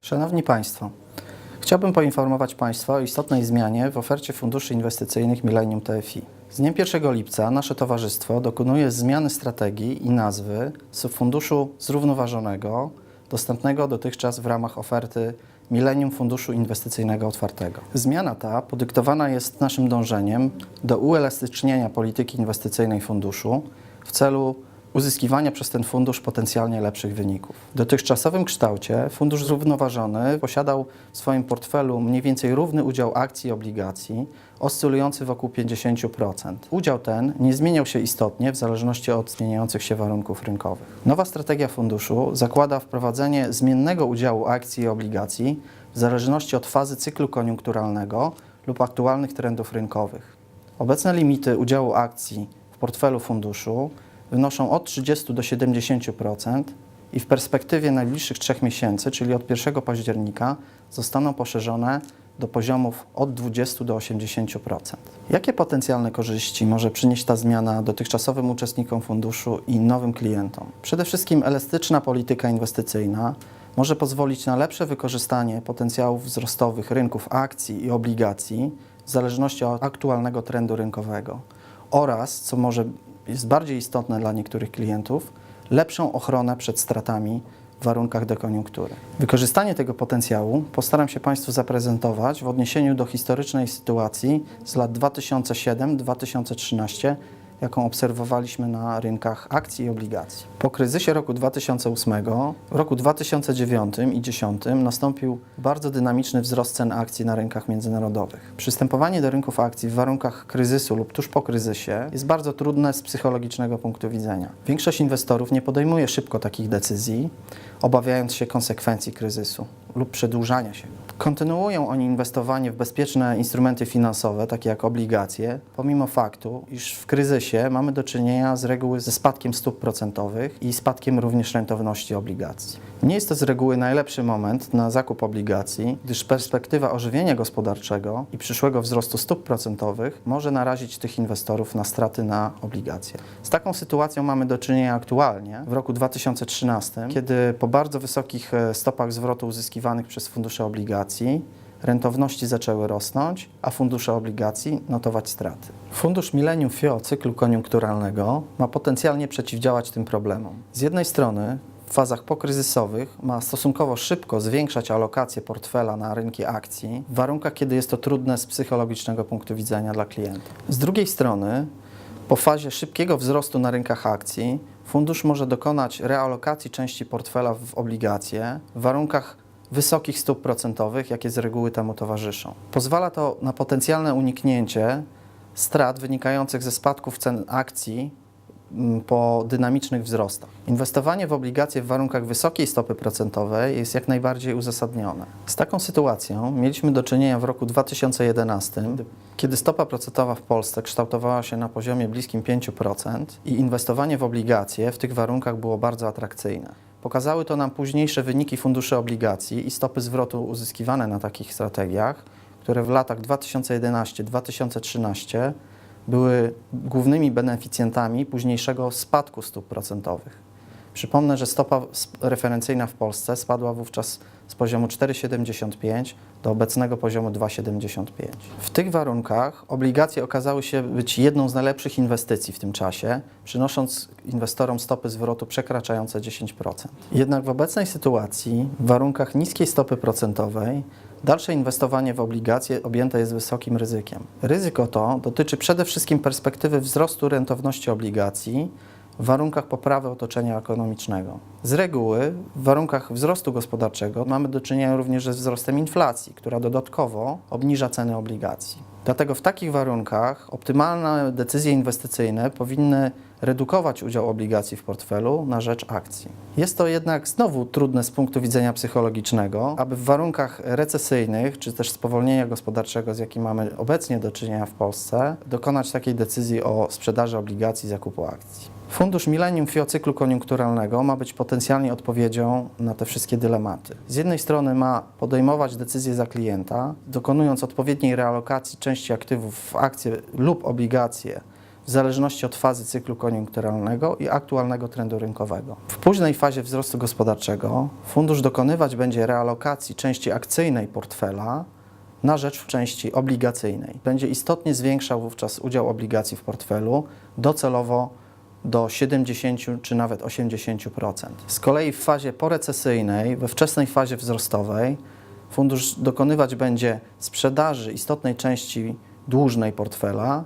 Szanowni Państwo, chciałbym poinformować Państwa o istotnej zmianie w ofercie funduszy inwestycyjnych Millennium TFI. Z dniem 1 lipca nasze towarzystwo dokonuje zmiany strategii i nazwy z Funduszu Zrównoważonego, dostępnego dotychczas w ramach oferty Millennium Funduszu Inwestycyjnego Otwartego. Zmiana ta podyktowana jest naszym dążeniem do uelastycznienia polityki inwestycyjnej funduszu w celu uzyskiwania przez ten fundusz potencjalnie lepszych wyników. W dotychczasowym kształcie fundusz zrównoważony posiadał w swoim portfelu mniej więcej równy udział akcji i obligacji, oscylujący wokół 50%. Udział ten nie zmieniał się istotnie w zależności od zmieniających się warunków rynkowych. Nowa strategia funduszu zakłada wprowadzenie zmiennego udziału akcji i obligacji w zależności od fazy cyklu koniunkturalnego lub aktualnych trendów rynkowych. Obecne limity udziału akcji w portfelu funduszu wynoszą od 30 do 70% i w perspektywie najbliższych trzech miesięcy, czyli od 1 października, zostaną poszerzone do poziomów od 20 do 80%. Jakie potencjalne korzyści może przynieść ta zmiana dotychczasowym uczestnikom funduszu i nowym klientom? Przede wszystkim elastyczna polityka inwestycyjna może pozwolić na lepsze wykorzystanie potencjałów wzrostowych rynków akcji i obligacji w zależności od aktualnego trendu rynkowego oraz, co może jest bardziej istotne dla niektórych klientów, lepszą ochronę przed stratami w warunkach dekoniunktury. Wykorzystanie tego potencjału postaram się Państwu zaprezentować w odniesieniu do historycznej sytuacji z lat 2007-2013, jaką obserwowaliśmy na rynkach akcji i obligacji. Po kryzysie roku 2008, w roku 2009 i 2010 nastąpił bardzo dynamiczny wzrost cen akcji na rynkach międzynarodowych. Przystępowanie do rynków akcji w warunkach kryzysu lub tuż po kryzysie jest bardzo trudne z psychologicznego punktu widzenia. Większość inwestorów nie podejmuje szybko takich decyzji, obawiając się konsekwencji kryzysu lub przedłużania się. Kontynuują oni inwestowanie w bezpieczne instrumenty finansowe, takie jak obligacje, pomimo faktu, iż w kryzysie mamy do czynienia z reguły ze spadkiem stóp procentowych i spadkiem również rentowności obligacji. Nie jest to z reguły najlepszy moment na zakup obligacji, gdyż perspektywa ożywienia gospodarczego i przyszłego wzrostu stóp procentowych może narazić tych inwestorów na straty na obligacje. Z taką sytuacją mamy do czynienia aktualnie w roku 2013, kiedy po bardzo wysokich e, stopach zwrotu uzyskiwanych przez fundusze obligacji rentowności zaczęły rosnąć, a fundusze obligacji notować straty. Fundusz Millennium FIO cyklu koniunkturalnego ma potencjalnie przeciwdziałać tym problemom. Z jednej strony w fazach pokryzysowych ma stosunkowo szybko zwiększać alokację portfela na rynki akcji w warunkach, kiedy jest to trudne z psychologicznego punktu widzenia dla klienta. Z drugiej strony po fazie szybkiego wzrostu na rynkach akcji fundusz może dokonać realokacji części portfela w obligacje w warunkach wysokich stóp procentowych, jakie z reguły temu towarzyszą. Pozwala to na potencjalne uniknięcie strat wynikających ze spadków cen akcji po dynamicznych wzrostach. Inwestowanie w obligacje w warunkach wysokiej stopy procentowej jest jak najbardziej uzasadnione. Z taką sytuacją mieliśmy do czynienia w roku 2011, kiedy stopa procentowa w Polsce kształtowała się na poziomie bliskim 5% i inwestowanie w obligacje w tych warunkach było bardzo atrakcyjne. Pokazały to nam późniejsze wyniki funduszy obligacji i stopy zwrotu uzyskiwane na takich strategiach, które w latach 2011-2013 były głównymi beneficjentami późniejszego spadku stóp procentowych. Przypomnę, że stopa referencyjna w Polsce spadła wówczas z poziomu 4,75 do obecnego poziomu 2,75. W tych warunkach obligacje okazały się być jedną z najlepszych inwestycji w tym czasie, przynosząc inwestorom stopy zwrotu przekraczające 10%. Jednak w obecnej sytuacji, w warunkach niskiej stopy procentowej, Dalsze inwestowanie w obligacje objęte jest wysokim ryzykiem. Ryzyko to dotyczy przede wszystkim perspektywy wzrostu rentowności obligacji w warunkach poprawy otoczenia ekonomicznego. Z reguły w warunkach wzrostu gospodarczego mamy do czynienia również ze wzrostem inflacji, która dodatkowo obniża ceny obligacji. Dlatego w takich warunkach optymalne decyzje inwestycyjne powinny redukować udział obligacji w portfelu na rzecz akcji. Jest to jednak znowu trudne z punktu widzenia psychologicznego, aby w warunkach recesyjnych czy też spowolnienia gospodarczego, z jakim mamy obecnie do czynienia w Polsce, dokonać takiej decyzji o sprzedaży obligacji zakupu akcji. Fundusz Millennium FIO cyklu koniunkturalnego ma być potencjalnie odpowiedzią na te wszystkie dylematy. Z jednej strony ma podejmować decyzje za klienta, dokonując odpowiedniej realokacji części aktywów w akcje lub obligacje w zależności od fazy cyklu koniunkturalnego i aktualnego trendu rynkowego. W późnej fazie wzrostu gospodarczego fundusz dokonywać będzie realokacji części akcyjnej portfela na rzecz części obligacyjnej. Będzie istotnie zwiększał wówczas udział obligacji w portfelu, docelowo do 70 czy nawet 80%. Z kolei w fazie porecesyjnej, we wczesnej fazie wzrostowej, fundusz dokonywać będzie sprzedaży istotnej części dłużnej portfela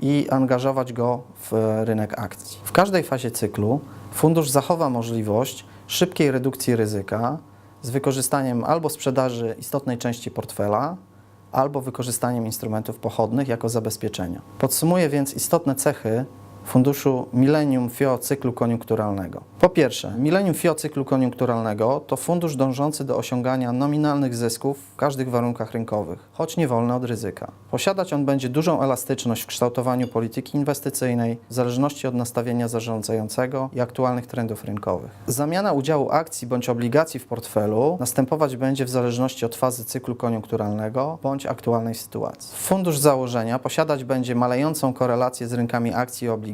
i angażować go w rynek akcji. W każdej fazie cyklu fundusz zachowa możliwość szybkiej redukcji ryzyka z wykorzystaniem albo sprzedaży istotnej części portfela, albo wykorzystaniem instrumentów pochodnych jako zabezpieczenia. Podsumuję więc istotne cechy funduszu Millennium FIO cyklu koniunkturalnego. Po pierwsze, Millennium FIO cyklu koniunkturalnego to fundusz dążący do osiągania nominalnych zysków w każdych warunkach rynkowych, choć nie wolny od ryzyka. Posiadać on będzie dużą elastyczność w kształtowaniu polityki inwestycyjnej w zależności od nastawienia zarządzającego i aktualnych trendów rynkowych. Zamiana udziału akcji bądź obligacji w portfelu następować będzie w zależności od fazy cyklu koniunkturalnego bądź aktualnej sytuacji. Fundusz założenia posiadać będzie malejącą korelację z rynkami akcji i obligacji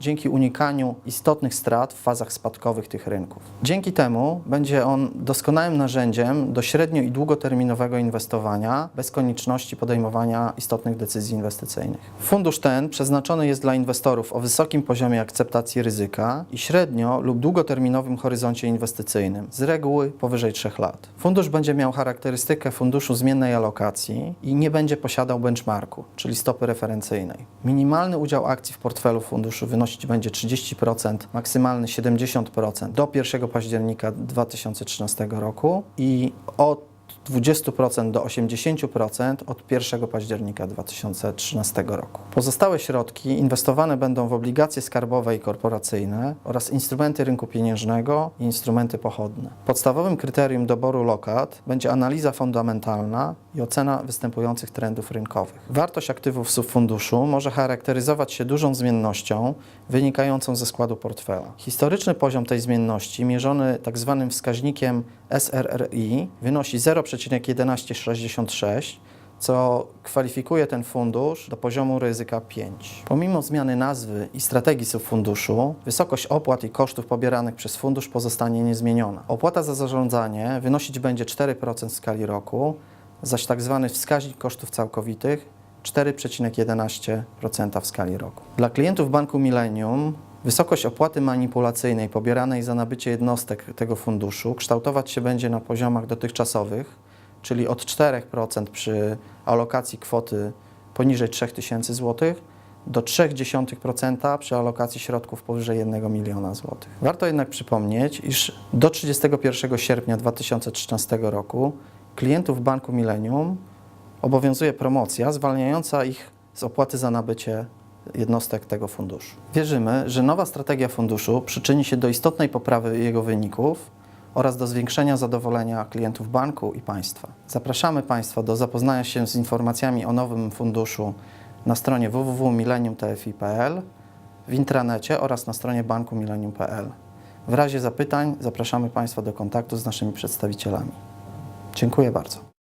dzięki unikaniu istotnych strat w fazach spadkowych tych rynków. Dzięki temu będzie on doskonałym narzędziem do średnio i długoterminowego inwestowania bez konieczności podejmowania istotnych decyzji inwestycyjnych. Fundusz ten przeznaczony jest dla inwestorów o wysokim poziomie akceptacji ryzyka i średnio lub długoterminowym horyzoncie inwestycyjnym, z reguły powyżej 3 lat. Fundusz będzie miał charakterystykę funduszu zmiennej alokacji i nie będzie posiadał benchmarku, czyli stopy referencyjnej. Minimalny udział akcji w portfelu funduszu wynosić będzie 30%, maksymalny 70% do 1 października 2013 roku. I od 20% do 80% od 1 października 2013 roku. Pozostałe środki inwestowane będą w obligacje skarbowe i korporacyjne oraz instrumenty rynku pieniężnego i instrumenty pochodne. Podstawowym kryterium doboru lokat będzie analiza fundamentalna i ocena występujących trendów rynkowych. Wartość aktywów subfunduszu może charakteryzować się dużą zmiennością wynikającą ze składu portfela. Historyczny poziom tej zmienności, mierzony tzw. wskaźnikiem SRRI, wynosi 0,1166, co kwalifikuje ten fundusz do poziomu ryzyka 5. Pomimo zmiany nazwy i strategii subfunduszu, wysokość opłat i kosztów pobieranych przez fundusz pozostanie niezmieniona. Opłata za zarządzanie wynosić będzie 4% w skali roku, zaś tzw. wskaźnik kosztów całkowitych 4,11% w skali roku. Dla klientów Banku Millennium wysokość opłaty manipulacyjnej pobieranej za nabycie jednostek tego funduszu kształtować się będzie na poziomach dotychczasowych, czyli od 4% przy alokacji kwoty poniżej 3000 zł do 0,3% przy alokacji środków powyżej 1 miliona złotych. Warto jednak przypomnieć, iż do 31 sierpnia 2013 roku klientów Banku Millennium obowiązuje promocja zwalniająca ich z opłaty za nabycie jednostek tego funduszu. Wierzymy, że nowa strategia funduszu przyczyni się do istotnej poprawy jego wyników oraz do zwiększenia zadowolenia klientów banku i państwa. Zapraszamy Państwa do zapoznania się z informacjami o nowym funduszu na stronie www.millenniumtfi.pl, w intranecie oraz na stronie banku millennium.pl. W razie zapytań zapraszamy Państwa do kontaktu z naszymi przedstawicielami. Dziękuję bardzo.